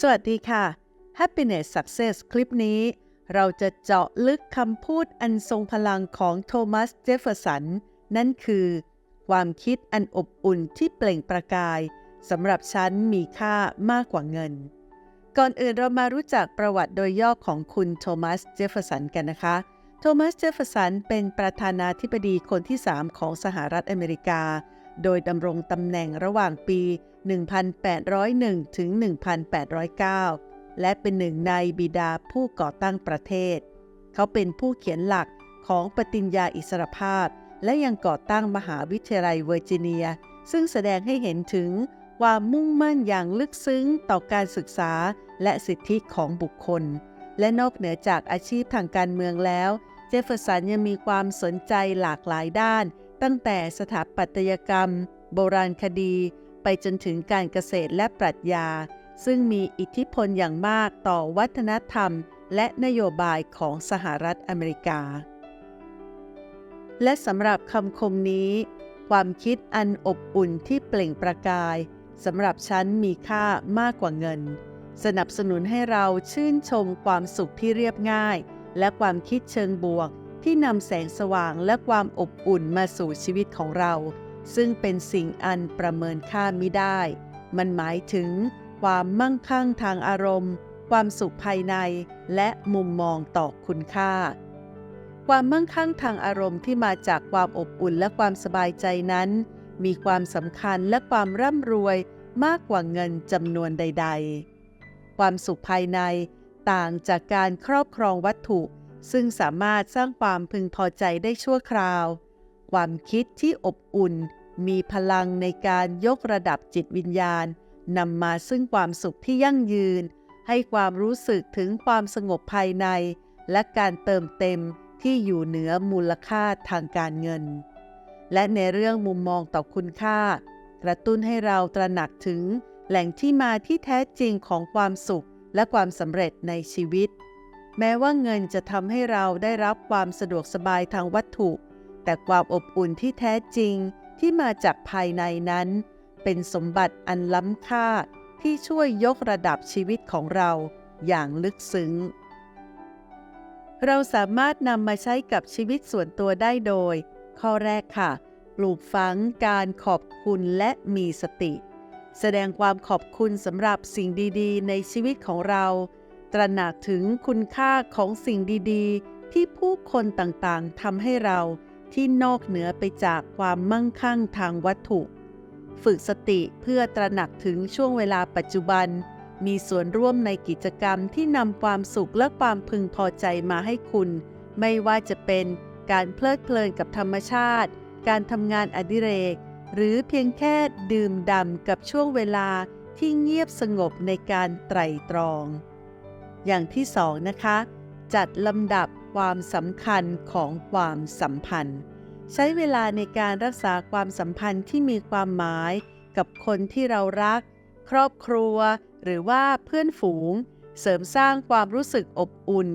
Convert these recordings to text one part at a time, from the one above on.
สวัสดีค่ะ Happiness Success คลิปนี้ เราจะเจาะลึกคำพูดอันทรงพลังของโทมัส เจฟเฟอร์สัน นั่นคือ ความคิดอันอบอุ่นที่เปล่งประกายสำหรับฉันมีค่ามากกว่าเงิน ก่อนอื่นเรามารู้จักประวัติโดยย่อของคุณโทมัส เจฟเฟอร์สันกันนะคะ โทมัส เจฟเฟอร์สันเป็นประธานาธิบดีคนที่ 3 ของสหรัฐอเมริกา โดยดำรงตำแหน่งระหว่างปี 1801 ถึง 1809 และเป็นหนึ่งในบิดาผู้ก่อตั้งประเทศ เขาเป็นผู้เขียนหลักของปฏิญญาอิสรภาพ และยังก่อตั้งมหาวิทยาลัยเวอร์จิเนีย ซึ่งแสดงให้เห็นถึงความมุ่งมั่นอย่างลึกซึ้งต่อการศึกษาและสิทธิของบุคคล และนอกเหนือจากอาชีพทางการเมืองแล้ว เจฟเฟอร์สันยังมีความสนใจหลากหลายด้าน ตั้งแต่สถาปัตยกรรม โบราณคดี ไปจนถึงการเกษตรและปรัชญา ซึ่งมีอิทธิพลอย่างมากต่อวัฒนธรรม และนโยบายของสหรัฐอเมริกา และสำหรับคำคมนี้ ความคิดอันอบอุ่นที่เปล่งประกายสำหรับฉันมีค่ามากกว่าเงิน สนับสนุนให้เราชื่นชมความสุขที่เรียบง่าย และความคิดเชิงบวก ที่นำแสงสว่างและความอบอุ่นมาสู่ชีวิตของเรา ซึ่งเป็นสิ่งอันประเมินค่าไม่ได้ มันหมายถึง ความมั่งคั่งทางอารมณ์ ความสุขภายในและมุมมองต่อคุณค่า ความมั่งคั่งทางอารมณ์ที่มาจากความอบอุ่นและความสบายใจนั้น มีความสำคัญและความร่ำรวยมากกว่าเงินจำนวนใด ๆ ความสุขภายในต่างจากการครอบครองวัตถุ ซึ่งสามารถสร้างความพึงพอใจได้ชั่วคราว ความคิดที่อบอุ่น มีพลังในการยกระดับจิตวิญญาณนำมาซึ่งความสุขที่ยั่งยืน ให้ความรู้สึกถึงความสงบภายใน และการเติมเต็มที่อยู่เหนือมูลค่าทางการเงิน และในเรื่องมุมมองต่อคุณค่า กระตุ้นให้เราตระหนักถึงแหล่งที่มาที่แท้จริงของความสุขและความสำเร็จในชีวิต แม้ว่าเงินจะทำให้เราได้รับความสะดวกสบายทางวัตถุ แต่ความอบอุ่นที่แท้จริงที่มาจากภายในนั้น เป็นสมบัติอันล้ำค่าที่ช่วยยกระดับชีวิตของเราอย่างลึกซึ้ง เราสามารถนำมาใช้กับชีวิตส่วนตัวได้โดย ข้อแรกค่ะ ปลูกฝังการขอบคุณและมีสติ แสดงความขอบคุณสำหรับสิ่งดี ๆ ในชีวิตของเรา ตระหนักถึงคุณค่าของสิ่งดีๆ ที่ผู้คนต่างๆทำให้เราที่นอกเหนือไปจากความมั่งคั่งทางวัตถุ ฝึกสติเพื่อตระหนักถึงช่วงเวลาปัจจุบัน มีส่วนร่วมในกิจกรรมที่นำความสุขและความพึงพอใจมาให้คุณ ไม่ว่าจะเป็นการเพลิดเพลินกับธรรมชาติ การทำงานอดิเรก หรือเพียงแค่ดื่มด่ำกับช่วงเวลาที่เงียบสงบในการไตร่ตรอง อย่างที่สองนะคะ จัดลำดับความสำคัญของความสัมพันธ์ ใช้เวลาในการรักษาความสัมพันธ์ที่มีความหมายกับคนที่เรารัก ครอบครัว หรือว่าเพื่อนฝูง เสริมสร้างความรู้สึกอบอุ่น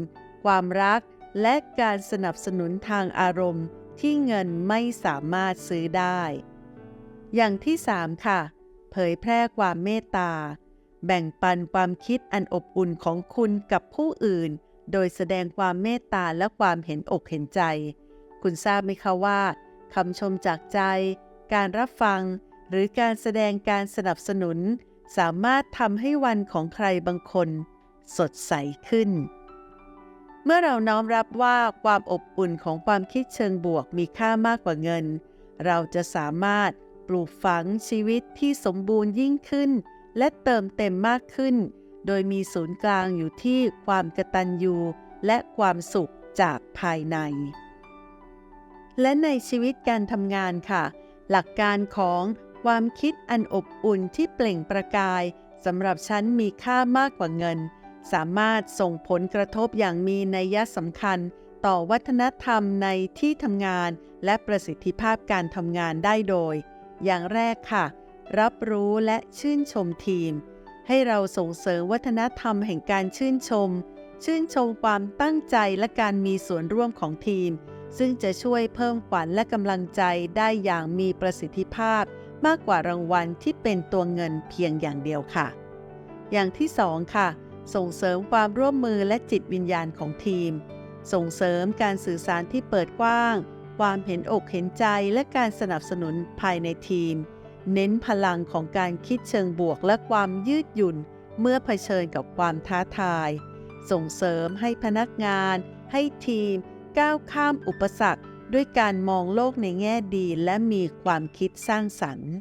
ความรัก และการสนับสนุนทางอารมณ์ที่เงินไม่สามารถซื้อได้ อย่างที่3ค่ะ เผยแพร่ความเมตตา แบ่งปันความคิดอันอบอุ่นของคุณกับผู้อื่น โดยแสดงความเมตตาและความเห็นอกเห็นใจ คุณทราบไหมคะว่าคำชมจากใจ การรับฟัง หรือการแสดงการสนับสนุน สามารถทำให้วันของใครบางคน สดใสขึ้น เมื่อเราน้อมรับว่าความอบอุ่นของความคิดเชิงบวกมีค่ามากกว่าเงิน เราจะสามารถปลูกฝังชีวิตที่สมบูรณ์ยิ่งขึ้น และเติมเต็มมากขึ้น โดยมีศูนย์กลางอยู่ที่ความกตัญญูและความสุขจากภายใน และในชีวิตการทำงานค่ะ หลักการของความคิดอันอบอุ่นที่เปล่งประกายสำหรับฉันมีค่ามากกว่าเงิน สามารถส่งผลกระทบอย่างมีนัยสำคัญ ต่อวัฒนธรรมในที่ทำงาน และประสิทธิภาพการทำงานได้โดย อย่างแรกค่ะ รับรู้และชื่นชมทีม ให้เราส่งเสริมวัฒนธรรมแห่งการชื่นชม ชื่นชมความตั้งใจและการมีส่วนร่วมของทีม ซึ่งจะช่วยเพิ่มขวัญและกำลังใจได้อย่างมีประสิทธิภาพ มากกว่ารางวัลที่เป็นตัวเงินเพียงอย่างเดียวค่ะ อย่างที่2ค่ะ ส่งเสริมความร่วมมือและจิตวิญญาณของทีม ส่งเสริมการสื่อสารที่เปิดกว้าง ความเห็นอกเห็นใจและการสนับสนุนภายในทีม เน้นพลังของการคิดเชิงบวกและความยืดหยุ่น เมื่อเผชิญกับความท้าทาย ส่งเสริมให้พนักงาน ให้ทีม ก้าวข้ามอุปสรรค ด้วยการมองโลกในแง่ดีและมีความคิดสร้างสรรค์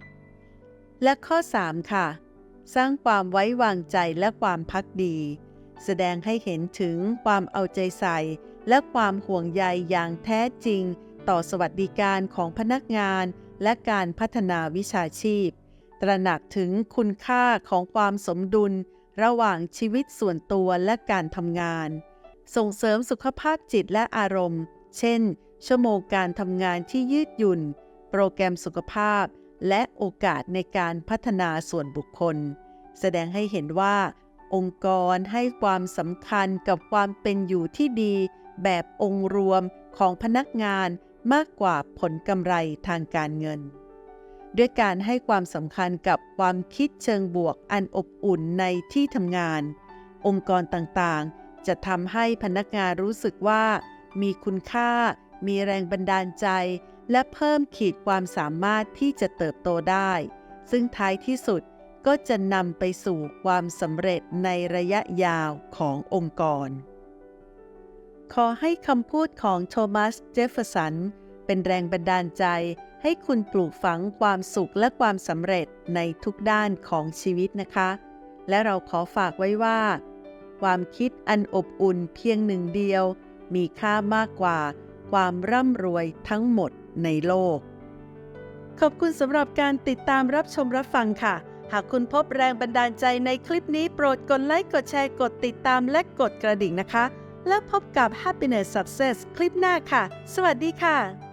และข้อ 3 ค่ะ สร้างความไว้วางใจและความพักดี แสดงให้เห็นถึงความเอาใจใส่ และความห่วงใยอย่างแท้จริง ต่อสวัสดิการของพนักงาน และการพัฒนาวิชาชีพ ตระหนักถึงคุณค่าของความสมดุล ระหว่างชีวิตส่วนตัวและการทำงาน ส่งเสริมสุขภาพจิตและอารมณ์ เช่น ชั่วโมงการทำงานที่ยืดหยุ่น โปรแกรมสุขภาพ และโอกาสในการพัฒนาส่วนบุคคล แสดงให้เห็นว่า องค์กรให้ความสำคัญกับความเป็นอยู่ที่ดี แบบองค์รวมของพนักงาน มากกว่าผลกำไรทางการเงิน ด้วยการให้ความสำคัญกับความคิดเชิงบวกอันอบอุ่นในที่ทำงาน องค์กรต่างๆ จะทำให้พนักงานรู้สึกว่า มีคุณค่า มีแรงบันดาลใจ และเพิ่มขีดความสามารถที่จะเติบโตได้ ซึ่งท้ายที่สุดก็จะนำไปสู่ความสำเร็จในระยะยาวขององค์กร ขอให้คำพูดของโทมัส เจฟเฟอร์สัน เป็นแรงบันดาลใจ ให้คุณปลูกฝังความสุขและความสำเร็จในทุกด้านของชีวิตนะคะ และเราขอฝากไว้ว่า ความคิดอันอบอุ่นเพียงหนึ่งเดียว มีค่ามากกว่า ความร่ำรวยทั้งหมดในโลก ขอบคุณสำหรับการติดตามรับชมรับฟังค่ะ หากคุณพบแรงบันดาลใจในคลิปนี้โปรดกดไลค์ กดแชร์ กดติดตามและกดกระดิ่งนะคะ แล้วพบกับ Happiness Success คลิปหน้าค่ะ สวัสดีค่ะ